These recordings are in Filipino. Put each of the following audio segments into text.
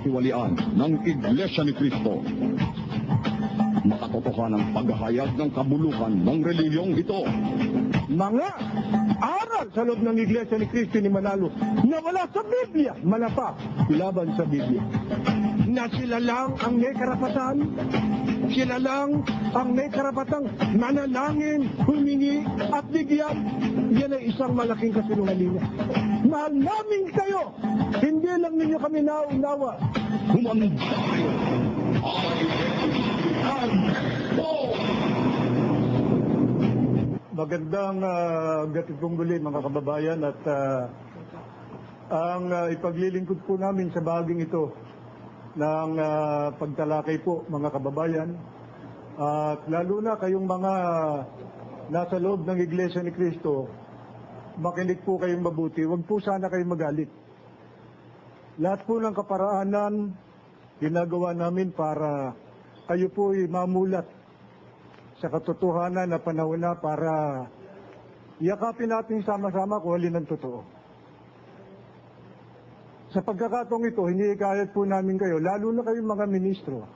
katiwalian ng Iglesia ni Cristo. Makatotohanan ang paghahayag ng kabulukan ng reliyong ito. mga aral sa loob ng Iglesia ni Cristo ni Manalo na wala sa Biblia, malapa, laban sa Biblia. Na sila lang ang may karapatan, sila lang ang may karapatang manalangin, humingi at bigyan. Yan ay isang malaking kasinungalingan. Mahal namin kayo, hindi lang ninyo kami naunawa. Humanda kayo! Ang Magandang uh, gatitong muli mga kababayan at ah, ang ah, ipaglilingkod po namin sa baging ito ng ah, pagtalakay po mga kababayan. At lalo na kayong mga nasa loob ng Iglesia ni Cristo makinig po kayong mabuti. Huwag po sana kayong magalit. Lahat po ng kaparaanan ginagawa namin para kayo po ay mamulat sa katotohanan na panahon na para yakapin natin sama-sama kung alin ang totoo. Sa pagkakataong ito, hinihikayat po namin kayo, lalo na kayong mga ministro.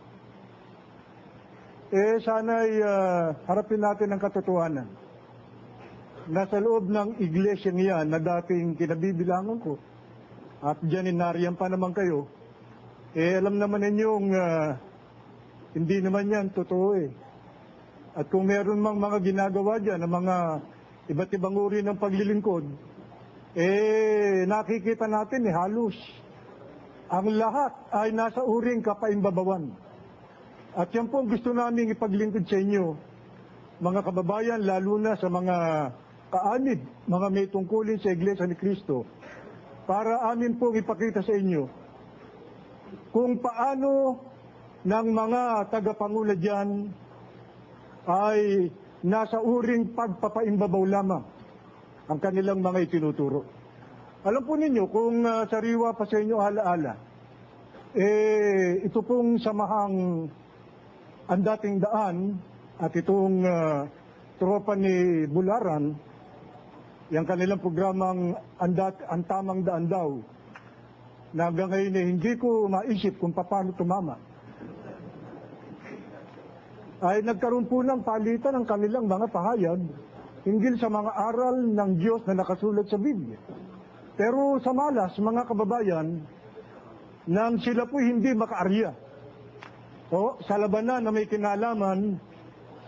Eh, sana ay ah, harapin natin ang katotohanan. Nasa loob ng iglesia niyan na dating kinabibilangan ko, at dyan inariyan pa naman kayo, eh, alam naman ninyong ah, hindi naman yan totoo eh. At kung meron mang mga ginagawa dyan, ng mga iba't ibang uri ng paglilingkod, eh, nakikita natin eh, halos. Ang lahat ay nasa uring kapaimbabawan. At yan po ang gusto namin ipaglingkod sa inyo, mga kababayan, lalo na sa mga kaanib, mga may tungkulin sa Iglesia ni Cristo, para amin pong ipakita sa inyo kung paano ng mga tagapangulo dyan ay nasa uring pagpapaimbabaw lamang ang kanilang mga itinuturo. Alam po ninyo, kung ah, sariwa pa sa inyo alaala, eh, ito pong samahang ang dating daan at itong ah, tropa ni Bularan, yung kanilang programang ang, dat, ang tamang daan daw, na hanggang ngayon eh, hindi ko maisip kung paano tumama ay nagkaroon po ng palitan ng kanilang mga pahayag hinggil sa mga aral ng Diyos na nakasulat sa Biblia. Pero sa malas, mga kababayan, nang sila po hindi makaarya o sa labanan na may kinalaman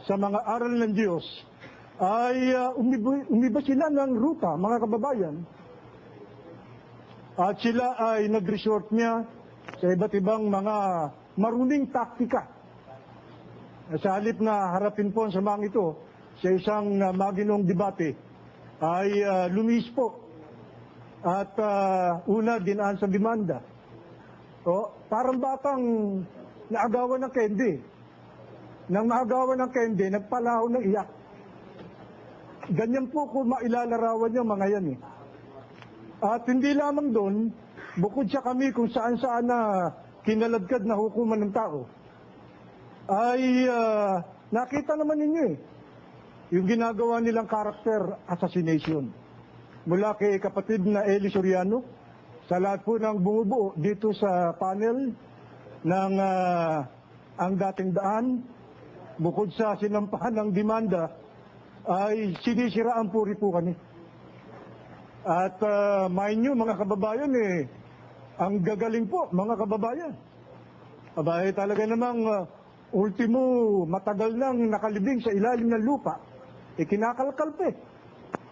sa mga aral ng Diyos, ay uh, umiba, umiba sila ng ruta, mga kababayan. At sila ay nag-resort niya sa iba't ibang mga maruning taktika sa halip na harapin po ang samang ito sa isang uh, maginong debate ay uh, lumis po at uh, una dinaan sa demanda. O, parang batang naagawan ng kendi. Nang maagawan ng kendi, nagpalaho ng iyak. Ganyan po kung mailalarawan yung mga yan eh. At hindi lamang doon, bukod sa kami kung saan-saan na kinaladkad na hukuman ng tao, ay ah, nakita naman ninyo eh. Yung ginagawa nilang character assassination. Mula kay kapatid na Eli Soriano, sa lahat po ng bumubuo dito sa panel ng ah, ang dating daan, bukod sa sinampahan ng demanda, ay sinisira ang puri po kami. At uh, mind nyo, mga kababayan, eh, ang gagaling po, mga kababayan. Abay, talaga namang uh, ultimo matagal nang nakalibing sa ilalim ng lupa, eh kinakalkalpe.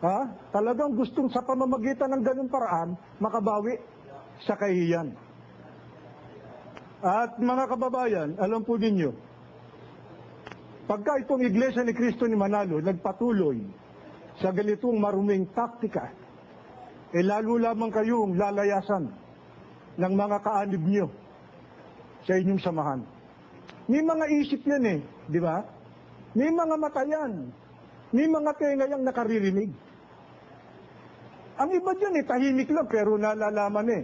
Ha? Talagang gustong sa pamamagitan ng ganung paraan, makabawi sa kahiyan. At mga kababayan, alam po ninyo, pagka itong Iglesia ni Cristo ni Manalo nagpatuloy sa ganitong maruming taktika, eh lalo lamang kayong lalayasan ng mga kaanib nyo sa inyong samahan. May mga isip yan eh, di ba? May mga mata yan. May mga tenga yung nakaririnig. Ang iba dyan eh, tahimik lang pero nalalaman eh.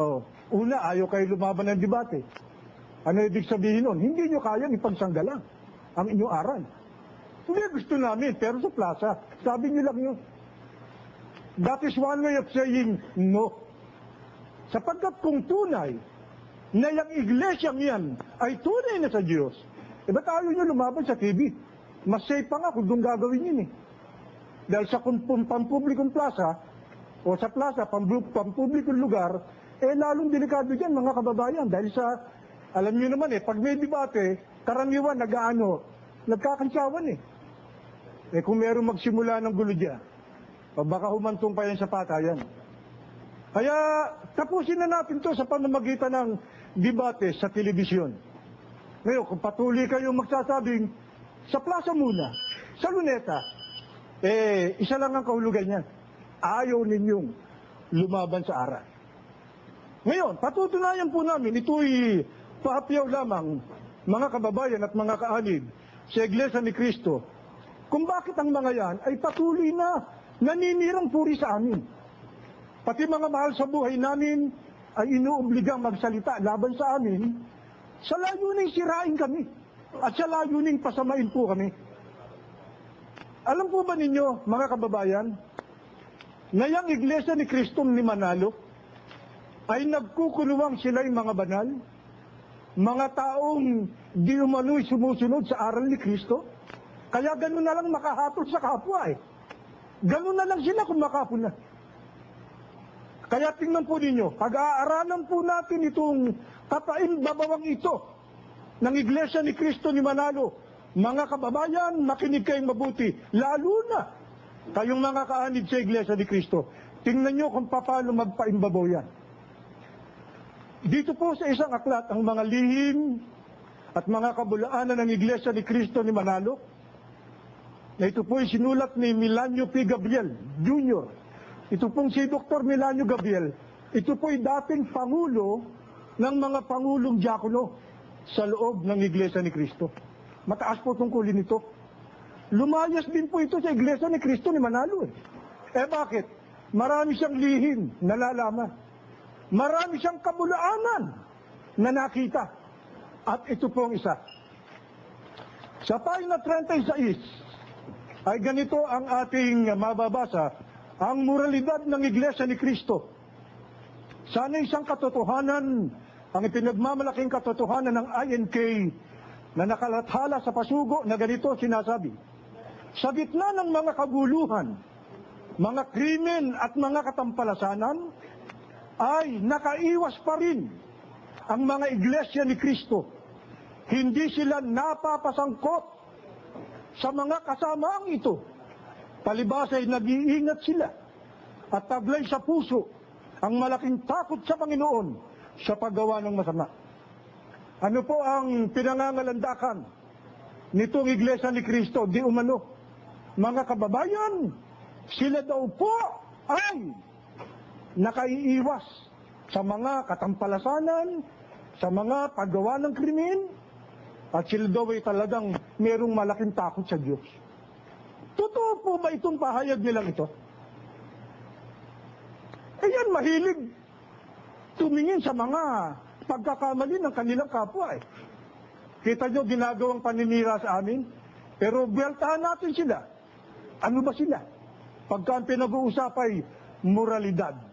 Oh, una, ayaw kayo lumaban ng debate. Ano ibig sabihin nun? Hindi nyo kayang ipagsanggalang ang inyong aral. Hindi gusto namin, pero sa plaza, sabi nyo lang yun. That is one way of saying no. Sapagkat kung tunay na yung iglesyang yan ay tunay na sa Diyos, e ba't ayaw nyo lumaban sa TV? Mas safe pa nga kung doon gagawin yun eh. Dahil sa pampublikong plaza, o sa plaza, pampublikong lugar, eh lalong delikado dyan mga kababayan. Dahil sa, alam niyo naman eh, pag may debate, karaniwan nag-ano, nagkakantsawan eh. Eh kung meron magsimula ng gulo dyan, o baka humantong pa yan sa patayan. Kaya tapusin na natin to sa pamamagitan ng debate sa telebisyon. Ngayon, kung patuloy kayong magsasabing sa plaza muna, sa luneta, eh, isa lang ang kahulugan niyan. Ayaw ninyong lumaban sa aral. Ngayon, patutunayan po namin, ito'y pahapiyaw lamang, mga kababayan at mga kaanib, sa Iglesia ni Cristo, kung bakit ang mga yan ay patuloy na naninirang puri sa amin. Pati mga mahal sa buhay namin ay inuobligang magsalita laban sa amin sa layuning sirain kami at sa layuning pasamain po kami. Alam po ba ninyo, mga kababayan, na yung iglesia ni Kristo ni Manalo ay nagkukulungang sila'y mga banal, mga taong di umano'y sumusunod sa aral ni Kristo, kaya ganun na lang makahatol sa kapwa eh. Ganun na lang sila kung makapuna. Kaya tingnan po ninyo, pag-aaralan po natin itong kapaimbabawang ito ng Iglesia ni Kristo ni Manalo. Mga kababayan, makinig kayong mabuti, lalo na kayong mga kaanib sa Iglesia ni Kristo. Tingnan nyo kung paano magpaimbabaw yan. Dito po sa isang aklat, ang mga lihim at mga kabulaanan ng Iglesia ni Kristo ni Manalo, na ito po ay sinulat ni Milanio P. Gabriel Jr. Ito pong si Dr. Milanio Gabriel, ito po ay dating pangulo ng mga pangulong diakono sa loob ng Iglesia ni Kristo. Mataas po tungkulin ito. Lumayas din po ito sa Iglesia ni Kristo ni Manalo. Eh, eh bakit? Marami siyang lihim na lalaman. Marami siyang kabulaanan na nakita. At ito po ang isa. Sa pahina 36, ay ganito ang ating mababasa, ang moralidad ng Iglesia ni Kristo. Sana isang katotohanan, ang ipinagmamalaking katotohanan ng INK na nakalathala sa pasugo na ganito sinasabi. Sa gitna ng mga kaguluhan, mga krimen at mga katampalasanan, ay nakaiwas pa rin ang mga iglesia ni Kristo. Hindi sila napapasangkot sa mga kasamaang ito. Palibas ay nag-iingat sila at taglay sa puso ang malaking takot sa Panginoon sa paggawa ng masama. Ano po ang pinangangalandakan nitong Iglesia ni Kristo? Di umano. Mga kababayan, sila daw po ay nakaiiwas sa mga katampalasanan, sa mga paggawa ng krimen, at sila daw ay talagang merong malaking takot sa Diyos. Totoo po ba itong pahayag nilang ito? Ayan, mahilig tumingin sa mga pagkakamali ng kanilang kapwa eh. Kita nyo, ginagawang paninira sa amin, pero beltahan natin sila. Ano ba sila? Pagka ang pinag-uusap ay moralidad.